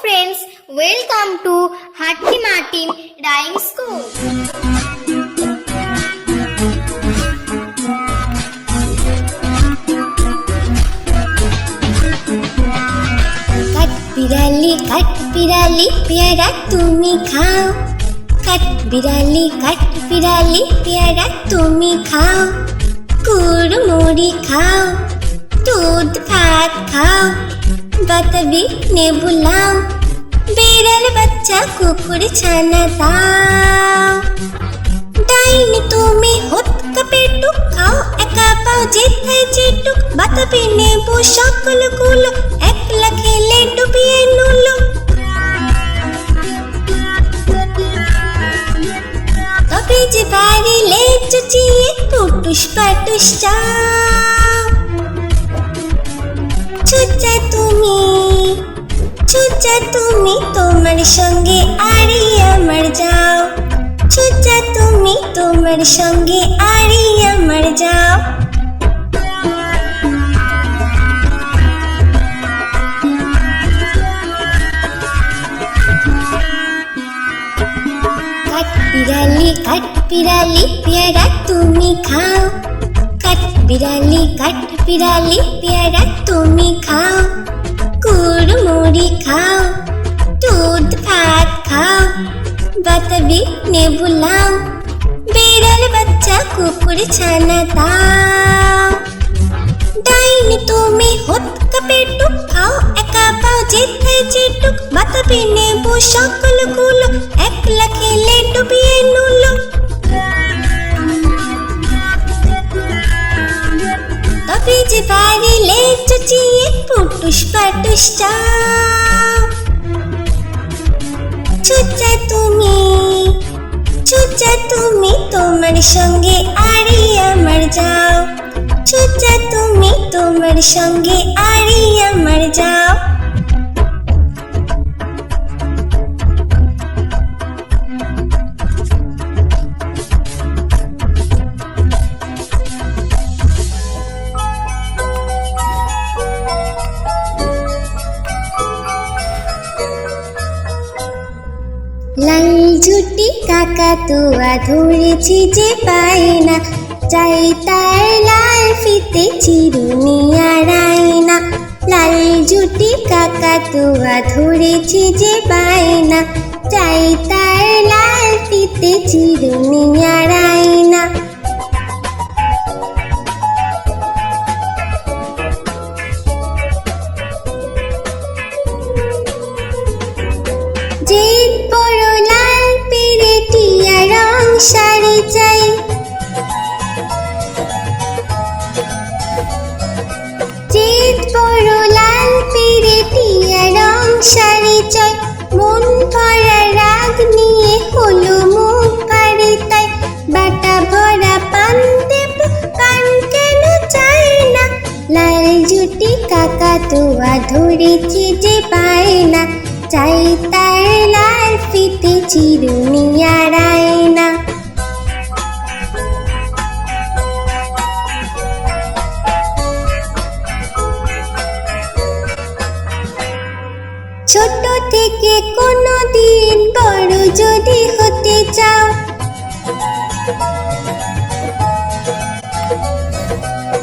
friends, welcome to Hattie Martin Rhyme School. কাঠ বিড়ালি কাঠ বিড়ালি পেয়ারা তুমি খাও। কাঠ বিড়ালি কাঠ বিড়ালি পেয়ারা তুমি খাও। কুড়মুড়ি খাও দুধ ভাত খাও। বাতাবি নেবুলাও বিড়াল বাচ্চা কুকুর ছানা দাও ডাইনি তুমি হত কাপেটুক খাও একা পাও যেথায় যেটুক বাতাবি নেবু সকলগুলো একলা খেলে ডুবিয়ে নুলো তবে যে বাড়ি চুচিয়ে টুটুস পাটুস চাও চুচা চুচা তুমি তোমার সঙ্গে আরি আমার যাও চুচা তুমি তোমার সঙ্গে আরি আমার যাও কাঠ বিড়ালি কাঠ বিড়ালি পেয়ারা তুমি খাও কাঠ বিড়ালি কাঠ বিড়ালি পেয়ারা তুমি খাও কুড়মুড়ি খাও, দুধ, ভাত খাও, বাতাবি নেবু লাও, বিড়াল, বাচ্চা, কুকুর, ছানা দাও। ডাইনি, তুমি হত কাপেটুক খাও, একা পাও যেথায় যেটুক, বাতাবি নেবু সকলগুলো, একলা খেলে ডুবিয়ে নুলো। তবে যে পারিলে চুচিয়ে চাও চুচা তুমি চুচা তুমি তোমার সঙ্গে আরি আমার যাও। চুচা তুমি তোমার সঙ্গে আরি আমার যাও। ধরেছি যে পাই না চাই তার লাল ফিতে চিরুনি আড়াই না লাল জুটি কাকা তুয়া ধরেছি যে পাই না চাই তার লাল ফিতে চিরুনি আড়াই তোয়া ধরেছি যে পায় না, চাই তার লাল ফিতে চিরুনি আড়াই না ছোট থেকে কোনো দিন বড় যদি হতে চাও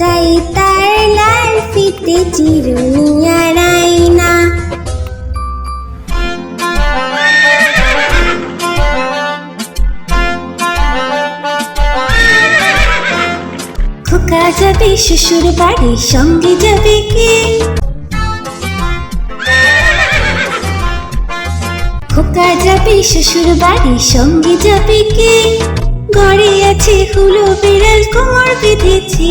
চাই তার লাল ফিতে চিরুনি আড়াই না খোকা যাবে, শ্বশুর বাড়ি সঙ্গে যাবে কে? খোকা যাবে, শ্বশুর বাড়ি সঙ্গে যাবে কে? ঘরে আছে হুলো বিড়াল, কোমর বেঁধেছে।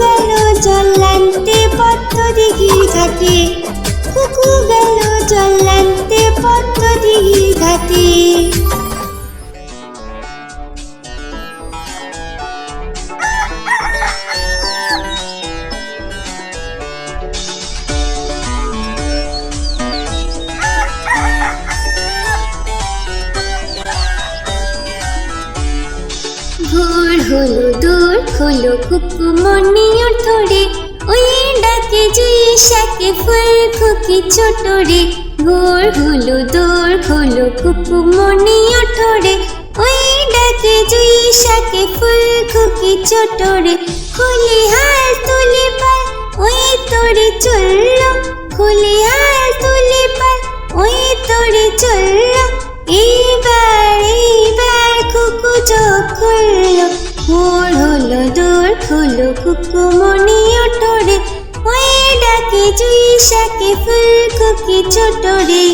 গেল জল আনতে পদ্ম দিঘির ঘাটে। কুকু গেল জল আনতে পদ্ম দিঘির ঘাটে। হলো কুকু মনি ওঠরে ওই ডাকে জুই শাকে ফুল খুকি ছোট রে ভোর হলো, দূর হলো কুকু মনি ওঠরে ওই ডাকে জুই শাকে ফুল খুকি ছোট রে খুলি হাল তুলে পাল ওই তোরে চলল। খুলি হাল তুলে পাল ওই তোরে চলল। এইবার এইবার কুকু চোখ খুললো। ভোর হলো দূর, হলো কুকু মনি ওঠরে ওই ডাকে জুই শাকে ফুল খুকি ছোট রে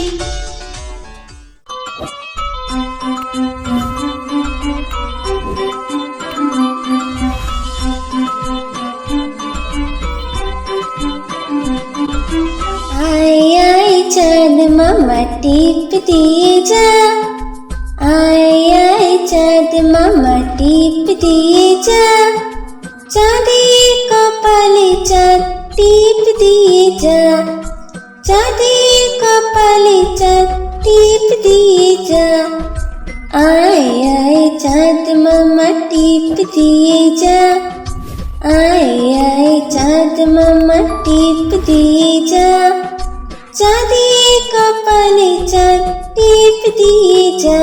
চাঁদ মামা, টিপ দিয়ে যা। আয় আয় চাঁদ মামা টিপ দিয়ে যা চাঁদের কপালে চাঁদ টিপ দিয়ে যা চাঁদের কপালে চাঁদ টিপ দিয়ে যা আয় আয় চাঁদ মামা টিপ দিয়ে যা আয় আয় চাঁদ মামা টিপ দিয়ে যা চাঁদের কপালে চাঁদ টিপ দিয়ে যা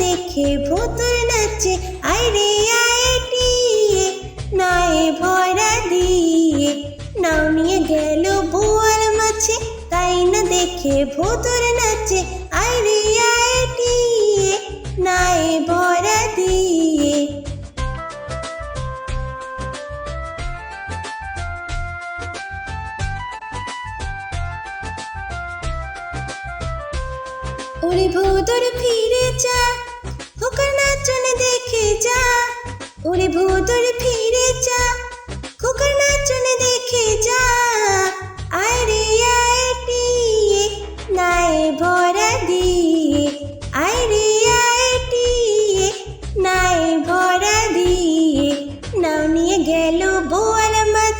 দেখে ভোতর নাচে, আইরে আইটিয়ে নাই ভরা দিয়ে। নামিয়ে গেল বোয়াল মাছে তাই না দেখে ভোতর নাচে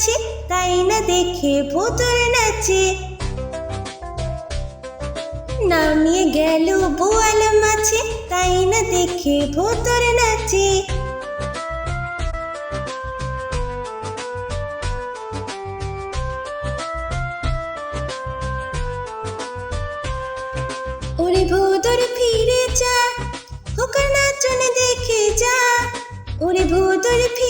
মাছে তাই না দেখে ভূতর নাচে। নামিয়ে গেল বোয়াল মাছে, তাই না দেখে ভোতর নাচে। ওরে ভোতর ফিরে যা খোকার নাচনে দেখে যা। ওরে ভোতর ফিরে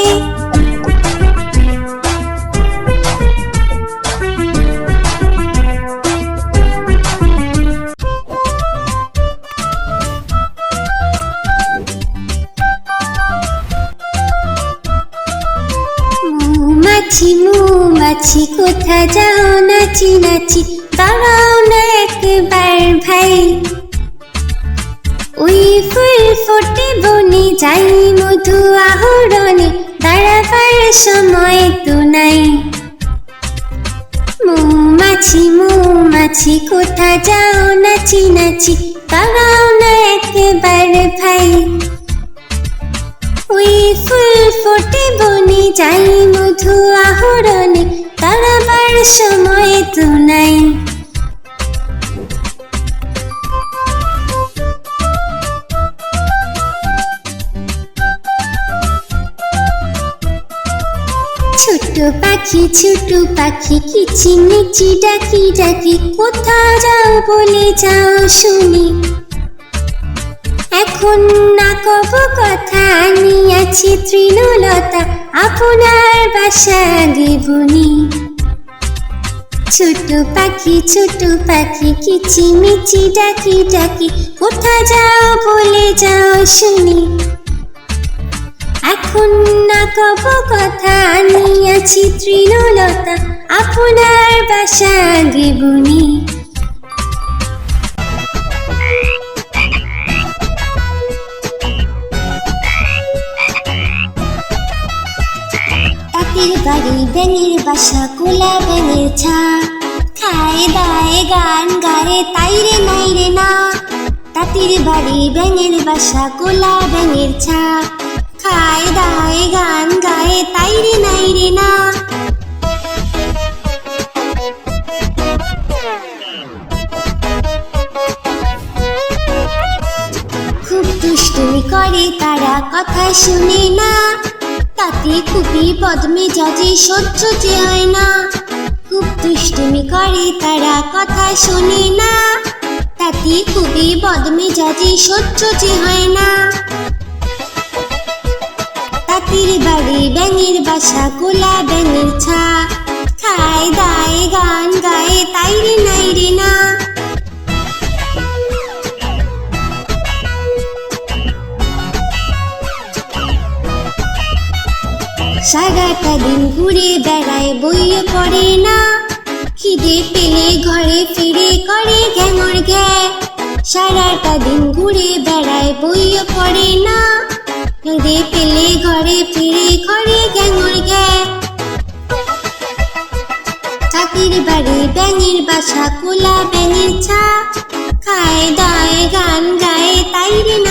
পাখি, ছোট পাখি কিচি মিচি ডাকি ডাকি কোথা যাও বলে যাও শুনি। এখন না কব কথা আনিয়াছি তৃণলতা, আপনার বাসা গিবনি। ছোট পাখি ছোট পাখি কিচি মিচি ডাকি ডাকি কোথা যাও বলে যাও শুনি। এখন না কব কথা আনিয়াছি তৃণলতা, আপনার বাসা গিবনি বাড়ি ব্যাঙের বাসা, কোলা ব্যাঙের ছা। খায় দায় গান গায়ে, তাই রে নাই রে না। তাঁতির বাড়ি বাসা, কোলা ব্যাঙের ছা। খায় দায় গান গায়ে, তাই রে নাই রে না। খুব দুষ্টুমি করে তারা কথা শুনে না। তাতে খুবই পদ্মে যাজে সহ্য যে হয় না। খুব দুষ্টুমি করে তারা কথা শোনে না। তাতে খুবই বদমে যাজে সহ্য যে হয় না। বাড়ি ব্যাঙের বাসা, কোলা ব্যাঙের ছা। খায় দায় গান তাই রে নাই রে না। সারাটা দিন ঘুরে বেড়ায়, বইয়ে পড়ে না। খিদে পেলে ঘরে ফিরে করে ঘ্যাঙর ঘ্যা। সারাটা দিন ঘুরে বেড়ায়, বইয়ে পড়ে না। পেলে, ঘরে ফিরে করে গ্যাঙর চাকির বাড়ি ব্যাঙের বাসা, কোলা ব্যাঙের ছা খায়, দায়, গান গায়, তাই রে না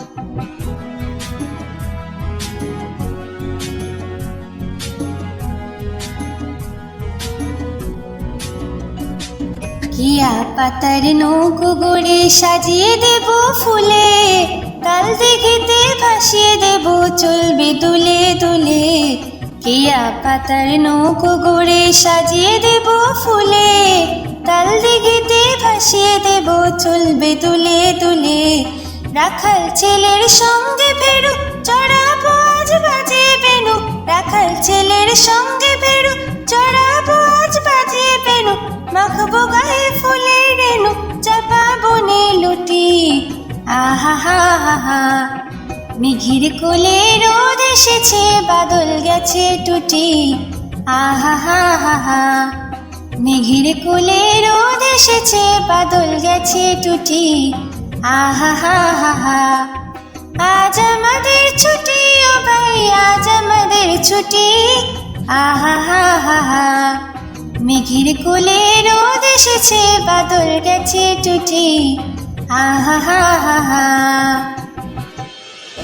কিয়া পাতার নৌকো গড়ে সাজিয়ে দেব ফুলে। তাল দিঘিতে ভাসিয়ে দেব, চলবে দুলে দুলে। কিয়া পাতার নৌকো গড়ে সাজিয়ে দেব ফুলে। তাল দিঘিতে ভাসিয়ে দেব, চলবে দুলে দুলে। রাখাল ছেলের সঙ্গে ফেরু চড়াবো আজ বাজে বেনু। রাখাল ছেলের সঙ্গে ফেরু চড়াবো আজ বাজে বেনু, মাখবো গায়ে ফুলের রেণু চাপা বনে লুটি আহা, হা হা হা। মেঘের কোলে রোদ এসেছে, বাদল গেছে টুটি আহা, হা হা হা। মেঘের কোলে রোদ এসেছে, বাদল গেছে টুটি আহা হা। আজ আমাদের ছুটি, ও ভাই, আজ আমাদের ছুটি। আহা, হা হা হা। মেঘের কোলে রোদ এসেছে বাদল গেছে টুটি হা হা হা হা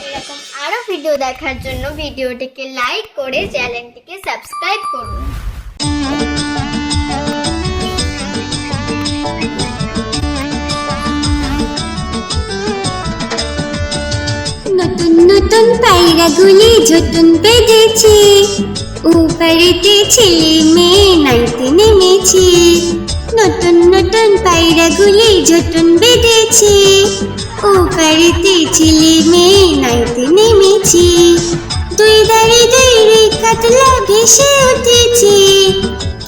এরকম আরও ভিডিও দেখার জন্য ভিডিওটিকে লাইক করে চ্যানেলটিকে সাবস্ক্রাইব করুন। নতুন নতুন পায়রাগুলি জতুন বেঁধেছে। উপরেতে ছেলে মেয়ে নাইতে নেমেছে নতুন নতুন পায়রাগুলি ঝুটুন বেঁধেছে। উপরেতে ছেলে মেয়ে নাইতে নেমেছে দুই দাঁড়ি দুই রে কাতলা ভেসে উঠেছে।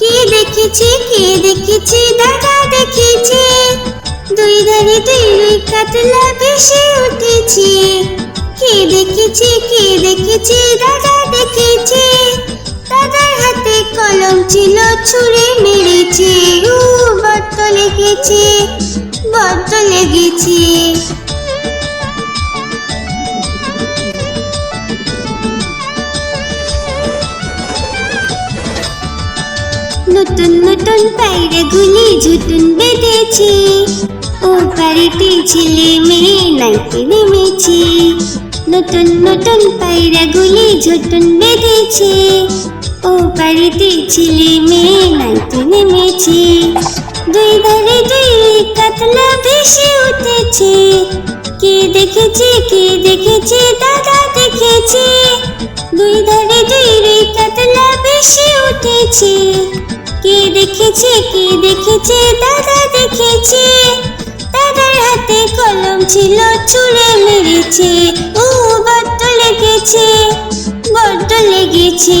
কে দেখেছে কে দেখেছে, দাদা দেখেছে। দুই ধারে দুই রুই কাতলা ভেসে উঠেছে। কে দেখেছে কে দেখেছে, দাদা ছিল ছুঁড়ে মেরেছে উ বড্ড লেগেছে বড্ড লেগেছে। নতুন নতুন পায়রাগুলি ঝুটুন বেঁধেছে। ও বাড়িতে ছেলে মেয়ে নাইতে নেমেছে। নতুন নতুন পায়রাগুলি ঝুটুন বেঁধেছে। ও বাড়িতে ছেলে মেয়ে নাইতে নেমেছে। দুই ধারে দুই কাতলা ভেসে উঠেছে। কে দেখেছে কে দেখেছে, দাদা দেখেছে। দুই ধারে দুই রে কাতলা ভেসে উঠেছে। কে দেখেছে কে দেখেছে, দাদা দেখেছে। দাদার হাতে কলম ছিল ছুঁড়ে মেরেছে। ও বড্ড লেগেছে বড্ড লেগেছে।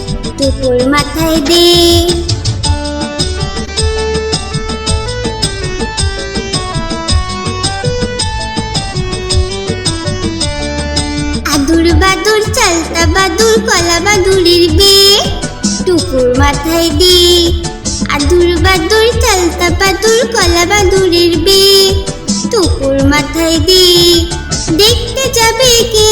টুকুর মাথায় দে আদুর বাদুর, চালতা বাদুর, কলা বাদুরের বে টুকুর মাথায় দে আদুর বাদুর, চালতা বাদুর, কলা বাদুরের বে টুকুর মাথায় দে দেখতে যাবে কে?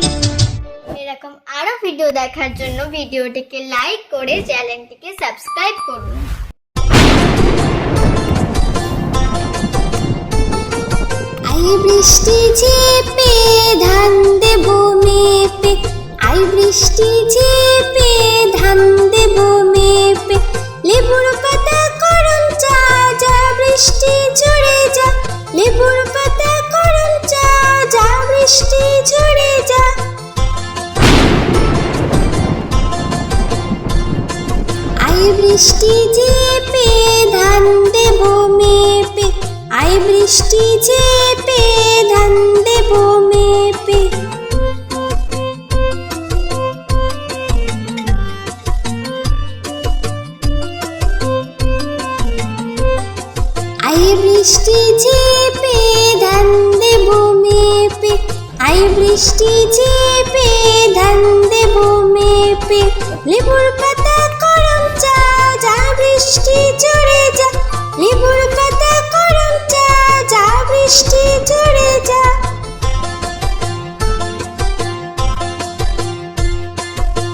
ভিডিও দেখার জন্য ভিডিওটিকে লাইক করে চ্যানেলটিকে সাবস্ক্রাইব করুন। বৃষ্টি ঝেপে ধান দেব মেপে। আই বৃষ্টি ঝেপে ধান দেব মেপে। লেবুর পাতা করম চা, যা বৃষ্টি ঝরে যা। লেবুর পাতা করম চা, যা বৃষ্টি ঝরে যা। আই বৃষ্টি ঝেপে ধান দেব মেপে। আই বৃষ্টি ঝেপে ধান দেব মেপে। আই বৃষ্টি ঝেপে ধান দেব মেপে। আই বৃষ্টি ধান দেব মেপে। লেবুর বৃষ্টি ঝরে যা, লেবুর পাতা চা, যা বৃষ্টি যা।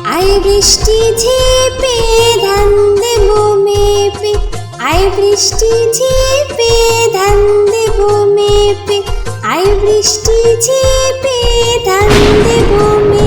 আই বৃষ্টি ঝেপে, ধান দেব মেপে। আই বৃষ্টি ঝেপে, ধান দেব মেপে। আই বৃষ্টি ঝেপে, ধান দেব মেপে।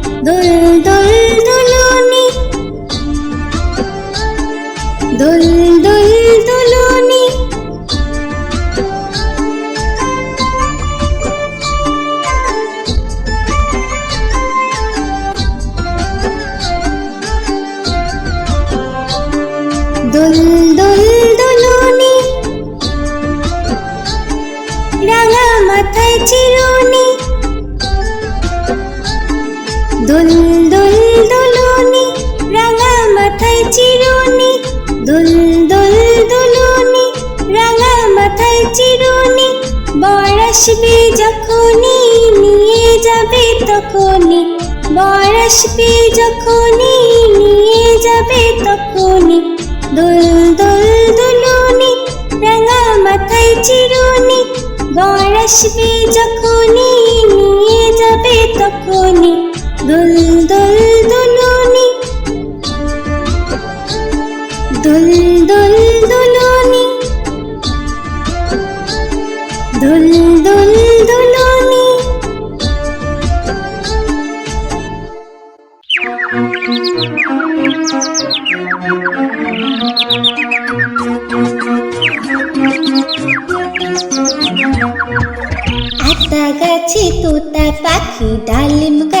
দুল দুল দুলুনি দুল দুল, দুলুনি, রাঙা মাথায় চিরুনি। দুল দুল, দুলুনি, রাঙা মাথায় চিরুনি। বর আসবে যখনই, নিয়ে যাবে তখনই। বর আসবে যখনই, নিয়ে যাবে তখনই। দুল দুল, দুলুনি, রাঙা মাথায় চিরুনি। বর আসবে যখনই, নিয়ে যাবে তখনই। দুল দুল দুলুনি দুল দুল দুলুনি দুল দুল দুলুনি আতা গাছে, তোতা পাখি, ডালিম গাছে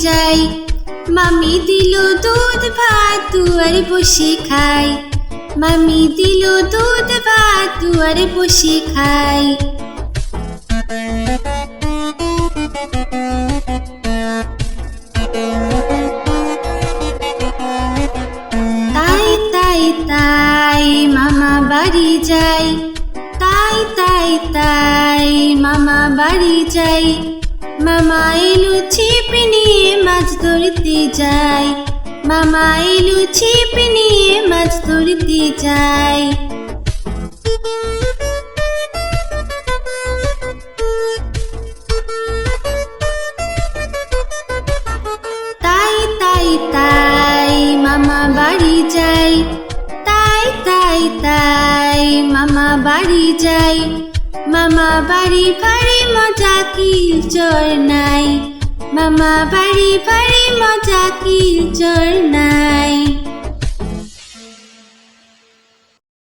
যাই। মামি দিল দুধ ভাত, দুয়ারে বসে খাই। মামি দিল দুধ ভাত, দুয়ারে বসে খাই। এলো ছিপ নিয়ে মাছ ধরতে যাই